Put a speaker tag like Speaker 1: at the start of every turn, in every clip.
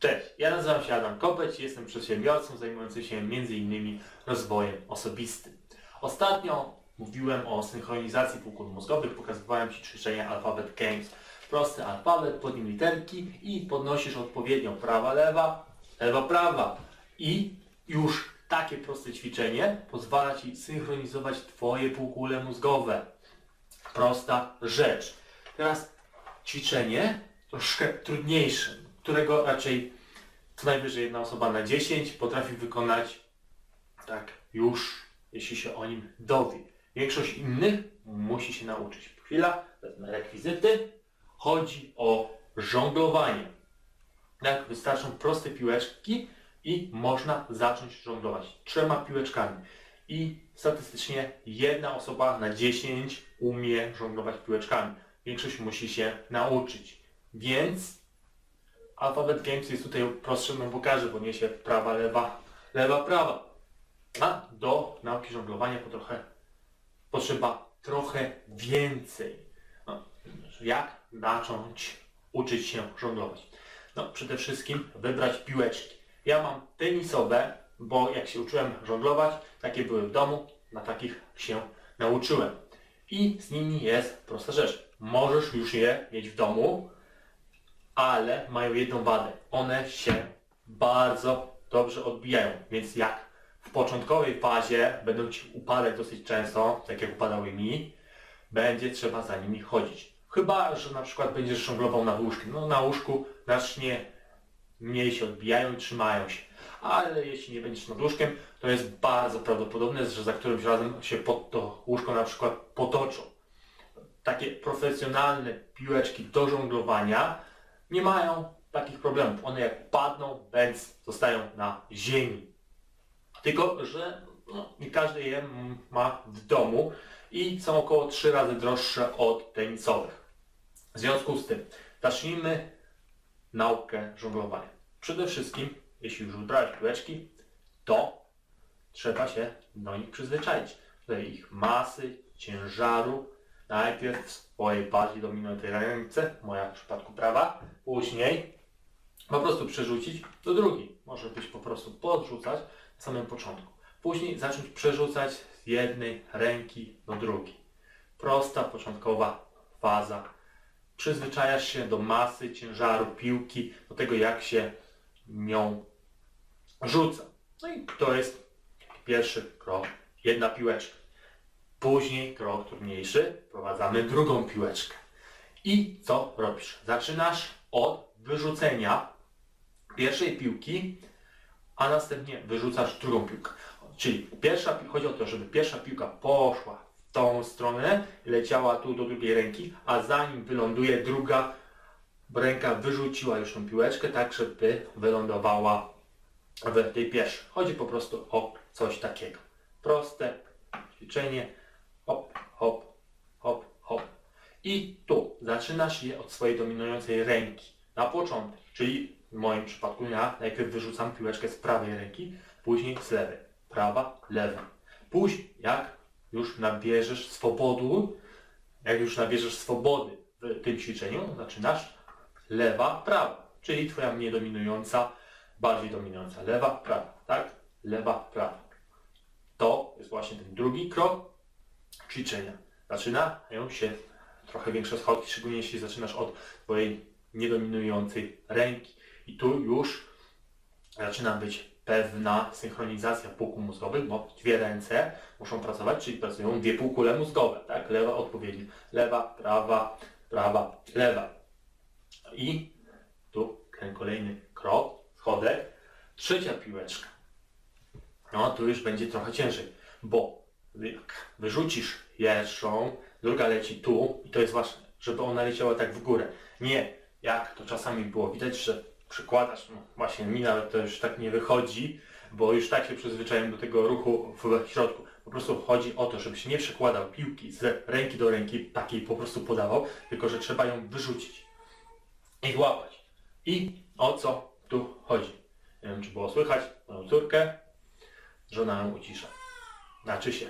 Speaker 1: Cześć, ja nazywam się Adam Kopeć, jestem przedsiębiorcą zajmującym się m.in. rozwojem osobistym. Ostatnio mówiłem o synchronizacji półkul mózgowych, pokazywałem Ci ćwiczenie Alphabet Games. Prosty alfabet, pod nim literki i podnosisz odpowiednio prawa, lewa, lewa, prawa. I już takie proste ćwiczenie pozwala Ci synchronizować Twoje półkule mózgowe. Prosta rzecz. Teraz ćwiczenie troszkę trudniejsze, którego raczej co najwyżej jedna osoba na 10 potrafi wykonać tak już, jeśli się o nim dowie. Większość innych musi się nauczyć. Chwila, wezmę rekwizyty. Chodzi o żonglowanie. Tak, wystarczą proste piłeczki i można zacząć żonglować trzema piłeczkami. I statystycznie jedna osoba na 10 umie żonglować piłeczkami. Większość musi się nauczyć. Więc Alphabet Games jest tutaj prostszy, no bo każdy, bo niesie prawa, lewa, lewa, prawa. A do nauki żonglowania po trochę potrzeba trochę więcej. No, jak zacząć uczyć się żonglować? No, przede wszystkim wybrać piłeczki. Ja mam tenisowe, bo jak się uczyłem żonglować, takie były w domu, na takich się nauczyłem. I z nimi jest prosta rzecz. Możesz już je mieć w domu, ale mają jedną wadę. One się bardzo dobrze odbijają, więc jak w początkowej fazie będą Ci upadać dosyć często, tak jak upadały mi, będzie trzeba za nimi chodzić. Chyba, że na przykład będziesz żonglował nad łóżkiem. No na łóżku znacznie mniej się odbijają i trzymają się. Ale jeśli nie będziesz nad łóżkiem, to jest bardzo prawdopodobne, że za którymś razem się pod to łóżko na przykład potoczą. Takie profesjonalne piłeczki do żonglowania nie mają takich problemów. One jak padną, bęc zostają na ziemi. Tylko, że no, nie każdy je ma w domu i są około 3 razy droższe od tenisowych. W związku z tym zacznijmy naukę żonglowania. Przede wszystkim, jeśli już wybrałeś piłeczki, to trzeba się do nich przyzwyczaić. Do ich masy, ciężaru. Najpierw w swojej bardziej dominującej ręce, moja w przypadku prawa, później po prostu przerzucić do drugiej. Może być po prostu podrzucać na samym początku. Później zacząć przerzucać z jednej ręki do drugiej. Prosta, początkowa faza. Przyzwyczajasz się do masy, ciężaru piłki, do tego jak się nią rzuca. No i to jest pierwszy krok. Jedna piłeczka. Później krok trudniejszy, wprowadzamy drugą piłeczkę. I co robisz? Zaczynasz od wyrzucenia pierwszej piłki, a następnie wyrzucasz drugą piłkę. Czyli pierwsza, pi- chodzi o to, żeby pierwsza piłka poszła w tą stronę, leciała tu do drugiej ręki, a zanim wyląduje druga ręka wyrzuciła już tą piłeczkę, tak żeby wylądowała w tej pierwszej. Chodzi po prostu o coś takiego. Proste ćwiczenie. I tu zaczynasz je od swojej dominującej ręki. Na początek, czyli w moim przypadku ja najpierw wyrzucam piłeczkę z prawej ręki, później z lewej. Prawa, lewa. Później, jak już nabierzesz swobodu, jak już nabierzesz swobody w tym ćwiczeniu, zaczynasz lewa, prawa. Czyli twoja mniej dominująca, bardziej dominująca lewa, prawa, tak? Lewa, prawa. To jest właśnie ten drugi krok ćwiczenia. Zaczynają się trochę większe schodki, szczególnie jeśli zaczynasz od twojej niedominującej ręki. I tu już zaczyna być pewna synchronizacja półkul mózgowych, bo dwie ręce muszą pracować, czyli pracują dwie półkule mózgowe, tak? Lewa odpowiednio. Lewa, prawa, prawa, lewa. I tu ten kolejny krok, schodek, trzecia piłeczka. No, tu już będzie trochę ciężej, bo jak wyrzucisz pierwszą, druga leci tu i to jest ważne, żeby ona leciała tak w górę. Nie, jak to czasami było widać, że przykładasz, no właśnie mi nawet to już tak nie wychodzi, bo już tak się przyzwyczaiłem do tego ruchu w środku. Po prostu chodzi o to, żebyś nie przekładał piłki z ręki do ręki, takiej po prostu podawał, tylko że trzeba ją wyrzucić i łapać. I o co tu chodzi? Nie wiem, czy było słychać moją córkę, żona ją ucisza. Znaczy się.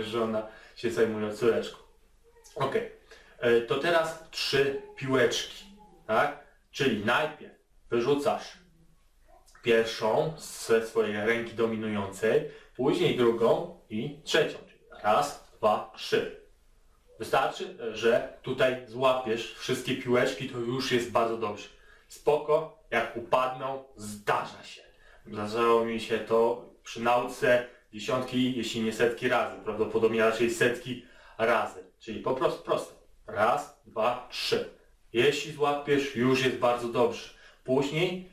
Speaker 1: Żona się zajmuje córeczką. Ok. To teraz trzy piłeczki. Tak? Czyli najpierw wyrzucasz pierwszą ze swojej ręki dominującej, później drugą i trzecią. Czyli raz, dwa, trzy. Wystarczy, że tutaj złapiesz wszystkie piłeczki, to już jest bardzo dobrze. Spoko, jak upadną, zdarza się. Zdarzało mi się to przy nauce dziesiątki, jeśli nie setki razy, prawdopodobnie raczej setki razy. Czyli po prostu proste. Raz, dwa, trzy. Jeśli złapiesz, już jest bardzo dobrze. Później,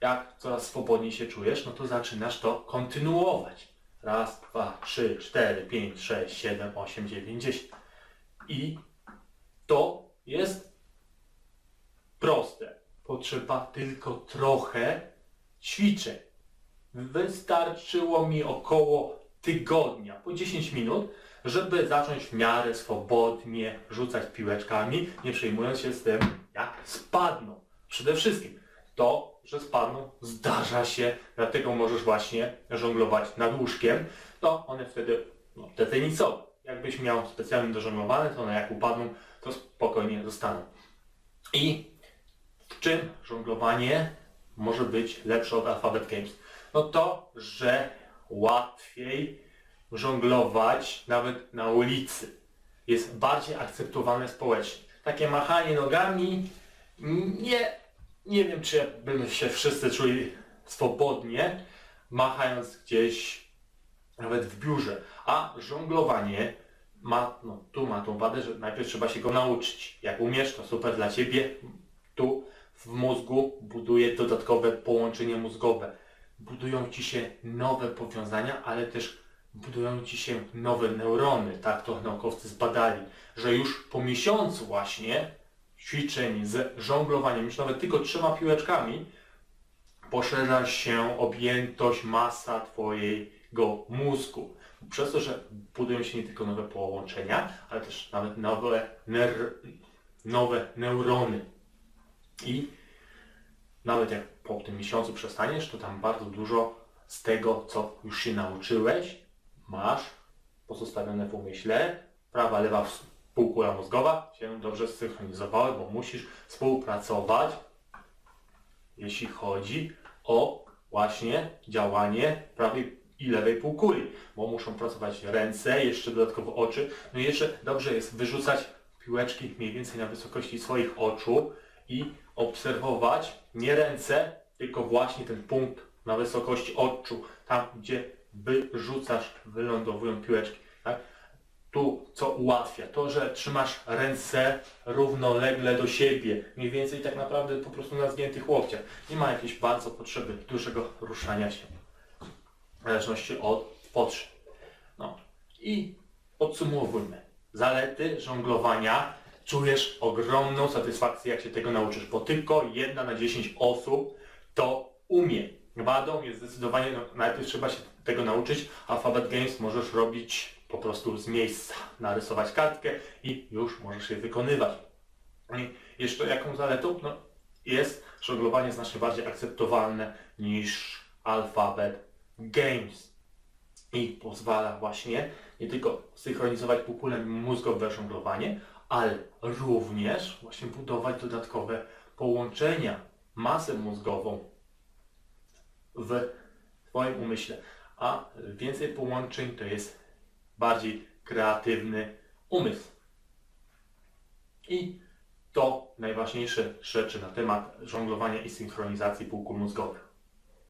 Speaker 1: jak coraz swobodniej się czujesz, no to zaczynasz to kontynuować. Raz, dwa, trzy, cztery, pięć, sześć, siedem, osiem, dziewięć, dziesięć. I to jest proste. Potrzeba tylko trochę ćwiczeń. Wystarczyło mi około tygodnia, po 10 minut, żeby zacząć w miarę swobodnie rzucać piłeczkami, nie przejmując się z tym, jak spadną. Przede wszystkim to, że spadną, zdarza się, dlatego możesz właśnie żonglować nad łóżkiem, to one wtedy, no, te tenisowe. Jakbyś miał specjalnie dożonglowane, to one jak upadną, to spokojnie zostaną. I w czym żonglowanie może być lepsze od Alphabet Games? No to, że łatwiej żonglować nawet na ulicy. Jest bardziej akceptowane społecznie. Takie machanie nogami, nie, nie wiem czy by się wszyscy czuli swobodnie, machając gdzieś nawet w biurze. A żonglowanie ma, no tu ma tą wadę, że najpierw trzeba się go nauczyć. Jak umiesz, to super dla Ciebie. Tu w mózgu buduje dodatkowe połączenie mózgowe. Budują Ci się nowe powiązania, ale też budują Ci się nowe neurony. Tak to naukowcy zbadali, że już po miesiącu właśnie ćwiczeń z żonglowaniem, już nawet tylko trzema piłeczkami, poszerza się objętość, masa Twojego mózgu. Przez to, że budują się nie tylko nowe połączenia, ale też nawet nowe, ner- nowe neurony. I nawet jak po tym miesiącu przestaniesz, to tam bardzo dużo z tego, co już się nauczyłeś, masz pozostawione w umyśle. Prawa, lewa półkula mózgowa się dobrze zsynchronizowały, bo musisz współpracować, jeśli chodzi o właśnie działanie prawej i lewej półkuli, bo muszą pracować ręce, jeszcze dodatkowo oczy. No i jeszcze dobrze jest wyrzucać piłeczki mniej więcej na wysokości swoich oczu i obserwować nie ręce, tylko właśnie ten punkt na wysokości oczu, tam gdzie wyrzucasz, wylądowują piłeczki. Tak? Tu co ułatwia? To, że trzymasz ręce równolegle do siebie, mniej więcej tak naprawdę po prostu na zgiętych łokciach. Nie ma jakiejś bardzo potrzeby dużego ruszania się, w zależności od potrzeb. No i podsumowujmy. Zalety żonglowania. Czujesz ogromną satysfakcję, jak się tego nauczysz, bo tylko jedna na 10 osób to umie. Wadą jest zdecydowanie, no, najpierw trzeba się tego nauczyć. Alphabet Games możesz robić po prostu z miejsca. Narysować kartkę i już możesz je wykonywać. I jeszcze jaką zaletą? No, jest żonglowanie znacznie bardziej akceptowalne niż Alphabet Games. I pozwala właśnie nie tylko synchronizować półkulę mózgowe żonglowanie, ale również właśnie budować dodatkowe połączenia, masę mózgową w Twoim umyśle. A więcej połączeń to jest bardziej kreatywny umysł. I to najważniejsze rzeczy na temat żonglowania i synchronizacji półkul mózgowych.